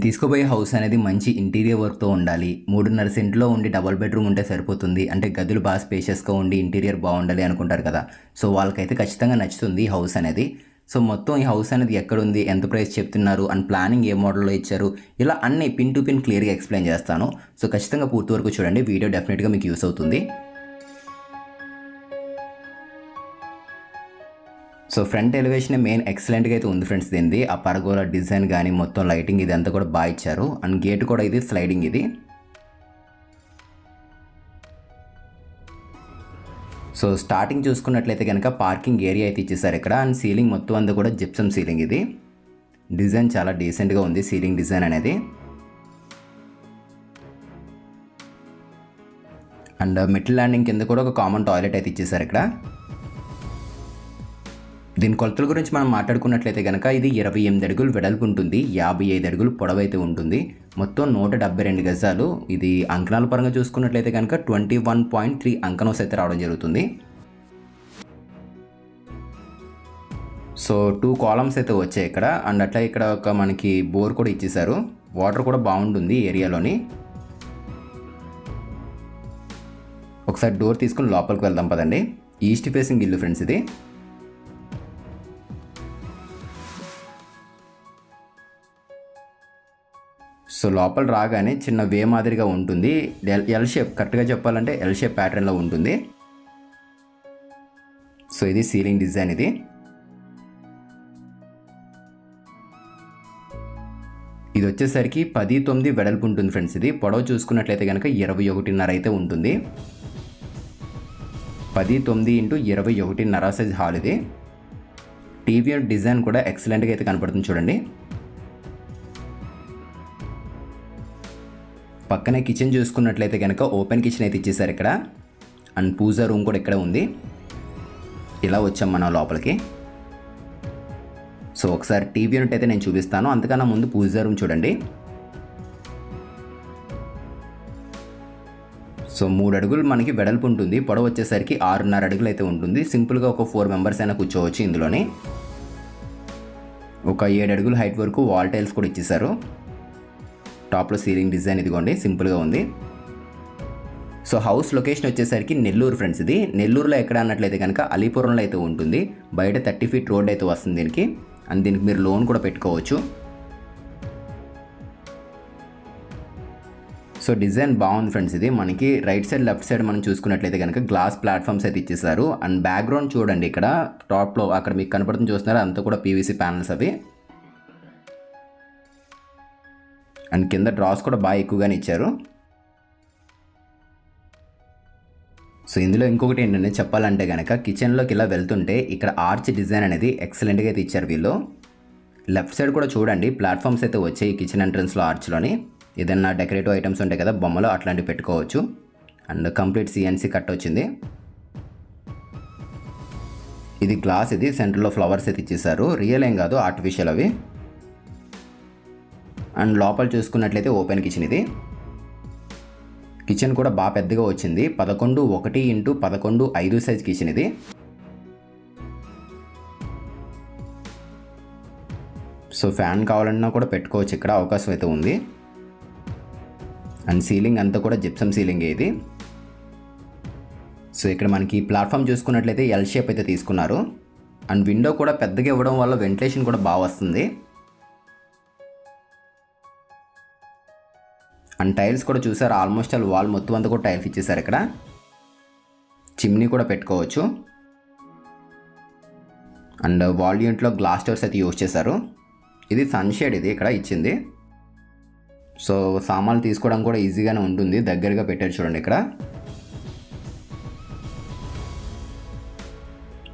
నేను తీసుకోబోయే హౌస్ అనేది మంచి ఇంటీరియర్ వర్క్తో ఉండాలి. మూడున్నర సెంట్లో ఉండి డబల్ బెడ్రూమ్ ఉంటే సరిపోతుంది. అంటే గదులు బాగా స్పేషియస్గా ఉండి ఇంటీరియర్ బాగుండాలి అనుకుంటారు కదా. సో వాళ్ళకైతే ఖచ్చితంగా నచ్చుతుంది ఈ హౌస్ అనేది. సో మొత్తం ఈ హౌస్ అనేది ఎక్కడ ఉంది ఎంత ప్రైస్ చెప్తున్నారు? అండ్ ప్లానింగ్ ఏ మోడల్లో ఇచ్చారు? ఇలా అన్ని పిన్ టు పిన్ క్లియర్గా ఎక్స్ప్లెయిన్ చేస్తాను. సో ఖచ్చితంగా పూర్తి వరకు చూడండి. వీడియో డెఫినెట్గా మీకు యూస్ అవుతుంది. సో ఫ్రంట్ ఎలివేషన్ మెయిన్ ఎక్సలెంట్గా అయితే ఉంది ఫ్రెండ్స్ దీనిది. ఆ పరగోల డిజైన్ కానీ మొత్తం లైటింగ్ ఇదంతా కూడా బాగా ఇచ్చారు. అండ్ గేట్ కూడా ఇది స్లైడింగ్ ఇది. సో స్టార్టింగ్ చూసుకున్నట్లయితే కనుక పార్కింగ్ ఏరియా అయితే ఇచ్చేసారు ఇక్కడ. అండ్ సీలింగ్ మొత్తం అంతా కూడా జిప్సమ్ సీలింగ్ ఇది. డిజైన్ చాలా డీసెంట్గా ఉంది సీలింగ్ డిజైన్ అనేది. అండ్ మిడిల్ ల్యాండింగ్ కింద కూడా ఒక కామన్ టాయిలెట్ అయితే ఇచ్చేసారు ఇక్కడ. దీని కొలతల గురించి మనం మాట్లాడుకున్నట్లయితే కనుక ఇది ఇరవై ఎనిమిది అడుగులు వెడల్పు ఉంటుంది యాభై ఐదు అడుగులు పొడవైతే ఉంటుంది. మొత్తం నూట డెబ్బై రెండు గజాలు. ఇది అంకణాల పరంగా చూసుకున్నట్లయితే కనుక ట్వంటీ వన్ పాయింట్ త్రీ అంకనోస్ అయితే రావడం జరుగుతుంది. సో టూ కాలమ్స్ అయితే వచ్చాయి ఇక్కడ. అండ్ అట్లా ఇక్కడ ఒక మనకి బోర్ కూడా ఇచ్చేసారు వాటర్ కూడా బాగుంటుంది ఏరియాలోని. ఒకసారి డోర్ తీసుకుని లోపలికి వెళ్దాం పదండి. ఈస్ట్ ఫేసింగ్ ఇల్లు ఫ్రెండ్స్ ఇది. సో లోపల రాగానే చిన్న వే మాదిరిగా ఉంటుంది. ఎల్ ఎల్ షేప్ కరెక్ట్గా చెప్పాలంటే ఎల్ షేప్ ప్యాటర్న్లో ఉంటుంది. సో ఇది సీలింగ్ డిజైన్ ఇది. ఇది వచ్చేసరికి పది తొమ్మిది వెడల్పు ఉంటుంది ఫ్రెండ్స్ ఇది. పొడవు చూసుకున్నట్లయితే కనుక ఇరవై ఒకటిన్నర అయితే ఉంటుంది. పది తొమ్మిది ఇంటూ ఇరవై ఒకటిన్నర సైజ్ హాల్ ఇది. టీవీ డిజైన్ కూడా ఎక్సలెంట్గా అయితే కనపడుతుంది చూడండి. పక్కనే కిచెన్ చూసుకున్నట్లయితే కనుక ఓపెన్ కిచెన్ అయితే ఇచ్చేసారు ఇక్కడ. అండ్ పూజా రూమ్ కూడా ఇక్కడ ఉంది. ఇలా వచ్చాం మనం లోపలికి. సో ఒకసారి టీవీ యూనిట్ అయితే నేను చూపిస్తాను. అంతకన్నా ముందు పూజా రూమ్ చూడండి. సో మూడు అడుగులు మనకి వెడల్పు ఉంటుంది. పొడవు వచ్చేసరికి ఆరున్నర అడుగులు అయితే ఉంటుంది. సింపుల్గా ఒక ఫోర్ మెంబర్స్ అయినా కూర్చోవచ్చు ఇందులోని. ఒక ఏడు అడుగులు హైట్ వరకు వాల్ టైల్స్ కూడా ఇచ్చేసారు టాప్లో సీలింగ్ డిజైన్ ఇదిగోండి సింపుల్గా ఉంది. సో హౌస్ లొకేషన్ వచ్చేసరికి నెల్లూరు ఫ్రెండ్స్ ఇది. నెల్లూరులో ఎక్కడ అన్నట్లయితే కనుక అలీపురంలో అయితే ఉంటుంది. బయట థర్టీ ఫీట్ రోడ్ అయితే వస్తుంది దీనికి. అండ్ దీనికి మీరు లోన్ కూడా పెట్టుకోవచ్చు. సో డిజైన్ బాగుంది ఫ్రెండ్స్ ఇది. మనకి రైట్ సైడ్ లెఫ్ట్ సైడ్ మనం చూసుకున్నట్లయితే కనుక గ్లాస్ ప్లాట్ఫామ్స్ అయితే ఇచ్చేసారు అండ్ బ్యాక్గ్రౌండ్ చూడండి ఇక్కడ. టాప్లో అక్కడ మీకు కనపడుతుంది చూస్తున్నారు? అంతా కూడా పీవీసీ ప్యానల్స్ అవి. అండ్ కింద డ్రాస్ కూడా బాగా ఎక్కువగానే ఇచ్చారు. సో ఇందులో ఇంకొకటి ఏంటంటే చెప్పాలంటే కనుక కిచెన్లోకి ఇలా వెళ్తుంటే ఇక్కడ ఆర్చ్ డిజైన్ అనేది ఎక్సలెంట్గా అయితే ఇచ్చారు వీళ్ళు. లెఫ్ట్ సైడ్ కూడా చూడండి ప్లాట్ఫామ్స్ అయితే వచ్చాయి కిచెన్ ఎంట్రన్స్లో ఆర్చ్లోని ఏదైనా డెకరేటివ్ ఐటమ్స్ ఉంటాయి కదా బొమ్మలు అట్లాంటివి పెట్టుకోవచ్చు. అండ్ కంప్లీట్ సిఎన్సీ కట్ వచ్చింది. ఇది గ్లాస్ ఇది సెంటర్లో ఫ్లవర్స్ అయితే ఇచ్చేసారు రియల్ ఏం కాదు ఆర్టిఫిషియల్ అవి. అండ్ లోపల చూసుకున్నట్లయితే ఓపెన్ కిచెన్ ఇది. కిచెన్ కూడా బాగా పెద్దగా వచ్చింది. పదకొండు ఒకటి ఇంటూ పదకొండు ఐదు సైజ్ కిచెన్ ఇది. సో ఫ్యాన్ కావాలన్నా కూడా పెట్టుకోవచ్చు. ఇక్కడ అవకాశం అయితే ఉంది. అండ్ సీలింగ్ అంతా కూడా జిప్సమ్ సీలింగ్ ఇది. సో ఇక్కడ మనకి ప్లాట్ఫామ్ చూసుకున్నట్లయితే ఎల్ షేప్ అయితే తీసుకున్నారు. అండ్ విండో కూడా పెద్దగా ఇవ్వడం వల్ల వెంటిలేషన్ కూడా బాగా వస్తుంది. అండ్ టైల్స్ కూడా చూసారు. ఆల్మోస్ట్ ఆల్ వాల్ మొత్తం అంతా కూడా టైల్స్ ఇచ్చేసారు ఇక్కడ. చిమ్నీ కూడా పెట్టుకోవచ్చు. అండ్ వాల్ యూనిట్లో గ్లాస్ డోర్స్ అయితే యూజ్ చేశారు. ఇది సన్షేడ్ ఇది ఇక్కడ ఇచ్చింది. సో సామాన్లు తీసుకోవడం కూడా ఈజీగానే ఉంటుంది. దగ్గరగా పెట్టారు చూడండి ఇక్కడ.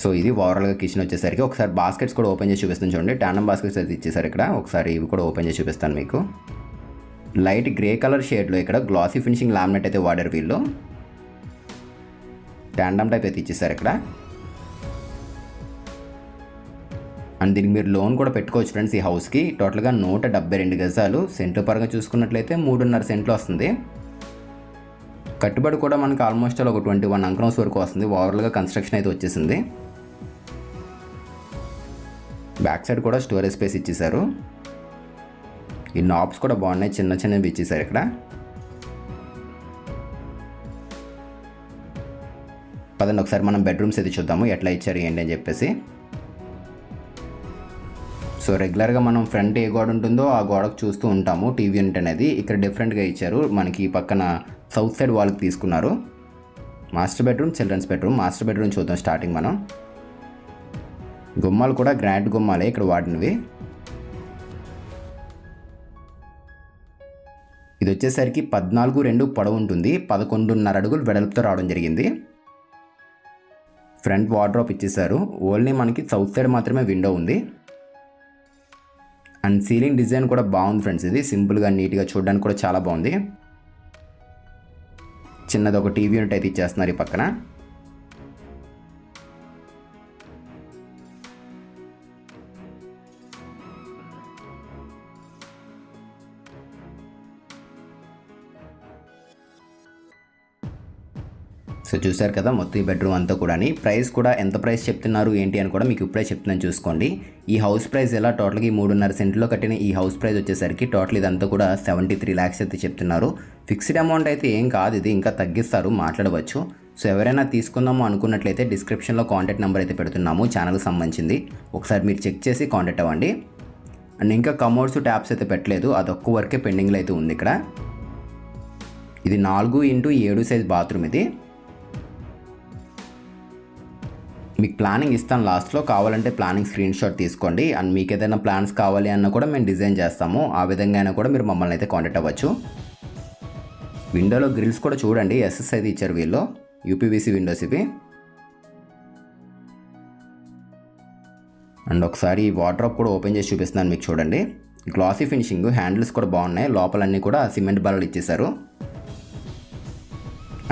సో ఇది ఓవరాల్గా కిచెన్ వచ్చేసరికి ఒకసారి బాస్కెట్స్ కూడా ఓపెన్ చేసి చూపిస్తాను చూడండి. టాండమ్ బాస్కెట్స్ అయితే ఇచ్చేసారు ఇక్కడ. ఒకసారి ఇవి కూడా ఓపెన్ చేసి చూపిస్తాను మీకు. లైట్ గ్రే కలర్ షేడ్లో ఇక్కడ గ్లాసీ ఫినిషింగ్ లామినేట్ అయితే వాడారు వీళ్ళు. ట్యాండమ్ టైప్ అయితే ఇచ్చేసారు ఇక్కడ. అండ్ దీనికి మీరు లోన్ కూడా పెట్టుకోవచ్చు ఫ్రెండ్స్ ఈ హౌస్కి. టోటల్గా నూట డెబ్బై రెండు గజాలు. సెంటు పరంగా చూసుకున్నట్లయితే మూడున్నర సెంట్లు వస్తుంది. కట్టుబడి కూడా మనకు ఆల్మోస్ట్ ఒక ట్వంటీ వన్ అంకనౌస్ వరకు వస్తుంది. ఓవరాల్గా కన్స్ట్రక్షన్ అయితే వచ్చేసింది. బ్యాక్ సైడ్ కూడా స్టోరేజ్ స్పేస్ ఇచ్చేసారు. ఈ నాబ్స్ కూడా బాగున్నాయి. చిన్న చిన్నవి ఇచ్చేసారు ఇక్కడ. పదండి ఒకసారి మనం బెడ్రూమ్స్ అయితే చూద్దాము. ఎట్లా ఇచ్చారు ఏంటి అని చెప్పేసి. సో రెగ్యులర్గా మనం ఫ్రంట్ ఏ గోడ ఉంటుందో ఆ గోడకు చూస్తూ ఉంటాము. టీవీ యూనిట్ అనేది ఇక్కడ డిఫరెంట్గా ఇచ్చారు. మనకి పక్కన సౌత్ సైడ్ వాళ్ళకి తీసుకున్నారు. Master bedroom children's bedroom master bedroom చూద్దాం స్టార్టింగ్ మనం. గుమ్మాలు కూడా గ్రాండ్ గుమ్మాలే ఇక్కడ వాడినవి. ఇది వచ్చేసరికి పద్నాలుగు రెండు పొడవు ఉంటుంది పదకొండున్నర అడుగులు వెడల్పుతో రావడం జరిగింది. ఫ్రంట్ వార్డ్రోప్ ఇచ్చేసారు ఓన్లీ మనకి సౌత్ సైడ్ మాత్రమే విండో ఉంది. అండ్ సీలింగ్ డిజైన్ కూడా బాగుంది ఫ్రెండ్స్ ఇది. సింపుల్గా నీట్గా చూడడానికి కూడా చాలా బాగుంది. చిన్నది ఒక టీవీ యూనిట్ అయితే ఇచ్చేస్తున్నారు ఈ పక్కన. సో చూసారు కదా మొత్తం ఈ బెడ్రూమ్ అంతా కూడా ప్రైస్ కూడా ఎంత ప్రైస్ చెప్తున్నారు ఏంటి అని కూడా మీకు ఇప్పుడే చెప్తున్నాను చూసుకోండి. ఈ హౌస్ ప్రైస్ ఎలా టోటల్గా ఈ మూడున్నర సెంట్లో కట్టిన ఈ హౌస్ ప్రైస్ వచ్చేసరికి టోటల్ ఇదంతా కూడా సెవెంటీ త్రీ ల్యాక్స్ అయితే చెప్తున్నారు. ఫిక్స్డ్ అమౌంట్ అయితే ఏం కాదు ఇది ఇంకా తగ్గిస్తారు మాట్లాడవచ్చు. సో ఎవరైనా తీసుకుందాము అనుకున్నట్లయితే డిస్క్రిప్షన్లో కాంటాక్ట్ నెంబర్ అయితే పెడుతున్నాము ఛానల్కి సంబంధించింది. ఒకసారి మీరు చెక్ చేసి కాంటాక్ట్ అవ్వండి. అండ్ ఇంకా కమోడ్స్ ట్యాప్స్ అయితే పెట్టలేదు అదొక్క వరకే పెండింగ్లో అయితే ఉంది ఇక్కడ. ఇది నాలుగు ఇంటూ ఏడు సైజ్ బాత్రూమ్ ఇది. మీకు ప్లానింగ్ ఇస్తాను లాస్ట్లో. కావాలంటే ప్లానింగ్ స్క్రీన్ షాట్ తీసుకోండి. అండ్ మీకు ఏదైనా ప్లాన్స్ కావాలి అన్న కూడా మేము డిజైన్ చేస్తాము. ఆ విధంగా అయినా కూడా మీరు మమ్మల్ని అయితే కాంటాక్ట్ అవ్వచ్చు. విండోలో గ్రిల్స్ కూడా చూడండి. ఎస్ఎస్ అయితే ఇచ్చారు వీళ్ళు. యూపీవీసీ విండోస్ ఇవి. అండ్ ఒకసారి వాటర్ కూడా ఓపెన్ చేసి చూపిస్తున్నాను మీకు చూడండి. గ్లాసీ ఫినిషింగ్ హ్యాండిల్స్ కూడా బాగున్నాయి. లోపలన్నీ కూడా సిమెంట్ బల్లలు ఇచ్చేసారు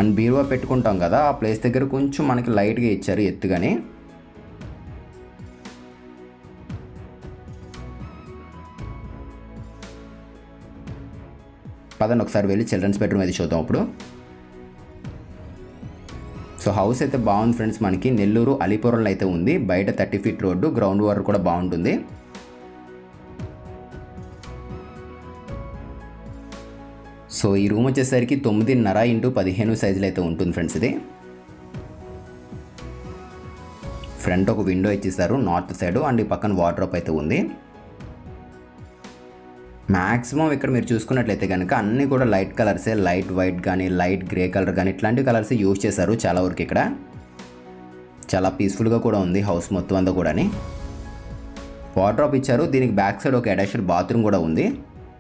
అండ్ బీరువా పెట్టుకుంటాం కదా ఆ ప్లేస్ దగ్గర కొంచెం మనకి లైట్గా ఇచ్చారు ఎత్తుగానే. పదండి ఒకసారి వెళ్ళి చిల్డ్రన్స్ బెడ్రూమ్ అయితే చూద్దాం ఇప్పుడు సో హౌస్ అయితే బాగుంది ఫ్రెండ్స్ మనకి. నెల్లూరు అలీపురంలో అయితే ఉంది. బయట thirty feet road ground water కూడా బాగుంటుంది. సో ఈ రూమ్ వచ్చేసరికి తొమ్మిదిన్నర ఇంటూ పదిహేను సైజులు అయితే ఉంటుంది ఫ్రెండ్స్ ఇది. ఫ్రంట్ ఒక విండో ఇచ్చేసారు నార్త్ సైడ్ అండ్ ఈ పక్కన వాటర్ అయితే ఉంది. మ్యాక్సిమం ఇక్కడ మీరు చూసుకున్నట్లయితే కనుక అన్నీ కూడా లైట్ కలర్సే లైట్ వైట్ కానీ లైట్ గ్రే కలర్ కానీ ఇట్లాంటి కలర్స్ యూజ్ చేశారు చాలా వరకు ఇక్కడ. చాలా పీస్ఫుల్గా కూడా ఉంది హౌస్ మొత్తం అంతా కూడా వార్డ్రాప్ ఇచ్చారు దీనికి బ్యాక్ సైడ్ ఒక అటాచ్డ్ బాత్రూమ్ కూడా ఉంది.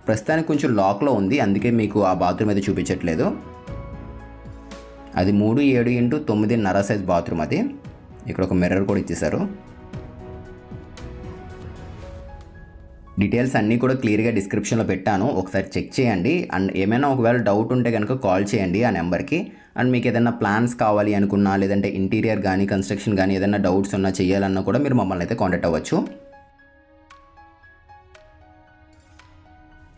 ప్రస్తుతానికి కొంచెం లాక్లో ఉంది అందుకే మీకు ఆ బాత్రూమ్ అయితే చూపించట్లేదు. అది మూడు ఏడు ఇంటూ తొమ్మిదిన్నర సైజ్ బాత్రూమ్ అది. ఇక్కడ ఒక మిర్రర్ కూడా ఇచ్చేశారు. డీటెయిల్స్ అన్నీ కూడా క్లియర్గా డిస్క్రిప్షన్లో పెట్టాను. ఒకసారి చెక్ చేయండి. అండ్ ఏమైనా ఒకవేళ డౌట్ ఉంటే కనుక కాల్ చేయండి ఆ నెంబర్కి. అండ్ మీకు ఏదైనా ప్లాన్స్ కావాలి అనుకున్నా లేదంటే ఇంటీరియర్ కానీ కన్స్ట్రక్షన్ కానీ ఏదైనా డౌట్స్ ఉన్నా చేయాలన్నా కూడా మీరు మమ్మల్ని అయితే కాంటాక్ట్ అవ్వచ్చు.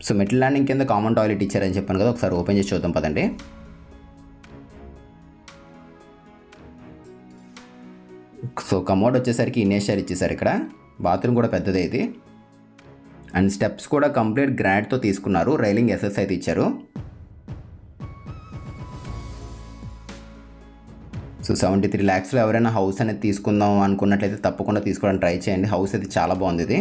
సో మెటల్ ల్యాండింగ్ కింద కామన్ టాయిలెట్ ఇచ్చారని చెప్పాను కదా ఒకసారి ఓపెన్ చేసి చూద్దాం పదండి. సో కమోడ్ వచ్చేసరికి ఇనేషియర్ ఇచ్చేసారు ఇక్కడ. బాత్రూమ్ కూడా పెద్దదే ఇది. అండ్ స్టెప్స్ కూడా కంప్లీట్ గ్రాండ్తో తీసుకున్నారు. రైలింగ్ ఎస్ఎస్ అయితే ఇచ్చారు. సో సెవెంటీ త్రీ ల్యాక్స్లో ఎవరైనా హౌస్ అనేది తీసుకుందాం అనుకున్నట్లయితే తప్పకుండా తీసుకోవడానికి ట్రై చేయండి. హౌస్ అయితే చాలా బాగుంది ఇది.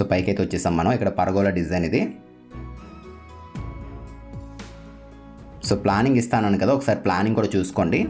సో పైకి అయితే వచ్చేసాం మనం. ఇక్కడ పరగోల డిజైన్ ఇది. సో ప్లానింగ్ ఇస్తాను కదా ఒకసారి ప్లానింగ్ కూడా చూసుకోండి.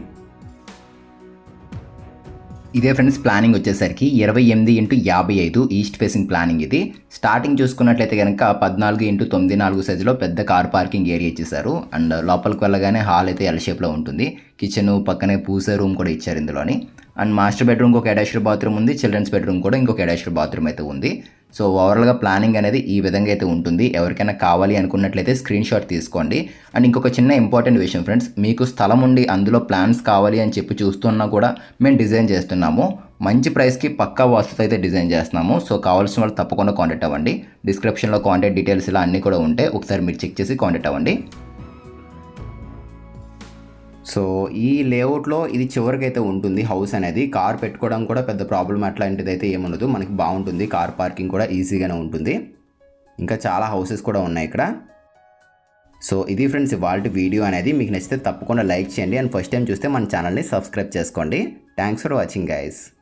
ఇదే ఫ్రెండ్స్ ప్లానింగ్ వచ్చేసరికి ఇరవై ఎనిమిది ఇంటూ యాభై ఐదు ఈస్ట్ ఫేసింగ్ ప్లానింగ్ ఇది. స్టార్టింగ్ చూసుకున్నట్లయితే కనుక పద్నాలుగు ఇంటూ తొమ్మిది నాలుగు సైజులో పెద్ద కార్ పార్కింగ్ ఏరియా ఇచ్చేసారు అండ్ లోపలికి వెళ్ళగానే హాల్ అయితే ఎల్ షేప్లో ఉంటుంది. కిచెన్ పక్కనే పూసే రూమ్ కూడా ఇచ్చారు ఇందులోని. అండ్ మాస్టర్ బెడ్రూమ్కి ఒక అటాచ్డ్ బాత్రూమ్ ఉంది. చిల్డ్రన్స్ బెడ్రూమ్ కూడా ఇంకొక అటాచ్డ్ బాత్రూమ్ అయితే ఉంది. సో ఓవరాల్గా ప్లానింగ్ అనేది ఈ విధంగా అయితే ఉంటుంది. ఎవరికైనా కావాలి అనుకున్నట్లయితే స్క్రీన్ షాట్ తీసుకోండి. అండ్ ఇంకొక చిన్న ఇంపార్టెంట్ విషయం ఫ్రెండ్స్ మీకు స్థలం ఉండి అందులో ప్లాన్స్ కావాలి అని చెప్పి చూస్తున్నా కూడా మేము డిజైన్ చేస్తున్నాము. మంచి ప్రైస్కి పక్కా వాస్తుతో అయితే డిజైన్ చేస్తున్నాము. సో కావాల్సిన వాళ్ళు తప్పకుండా కాంటాక్ట్ అవ్వండి. డిస్క్రిప్షన్లో కాంటాక్ట్ డీటెయిల్స్ ఇలా అన్నీ కూడా ఉంటే ఒకసారి మీరు చెక్ చేసి కాంటాక్ట్ అవ్వండి. సో ఈ లేఅవుట్లో ఇది చివరికైతే ఉంటుంది హౌస్ అనేది. కార్ పెట్టుకోవడం కూడా పెద్ద ప్రాబ్లం అట్లాంటిది అయితే ఏముండదు మనకి బాగుంటుంది. కార్ పార్కింగ్ కూడా ఈజీగానే ఉంటుంది. ఇంకా చాలా హౌసెస్ కూడా ఉన్నాయి ఇక్కడ. సో ఇది ఫ్రెండ్స్ ఇవాళ వీడియో అనేది. మీకు నచ్చితే తప్పకుండా లైక్ చేయండి. అండ్ ఫస్ట్ టైం చూస్తే మన ఛానల్ని సబ్స్క్రైబ్ చేసుకోండి. Thanks for watching guys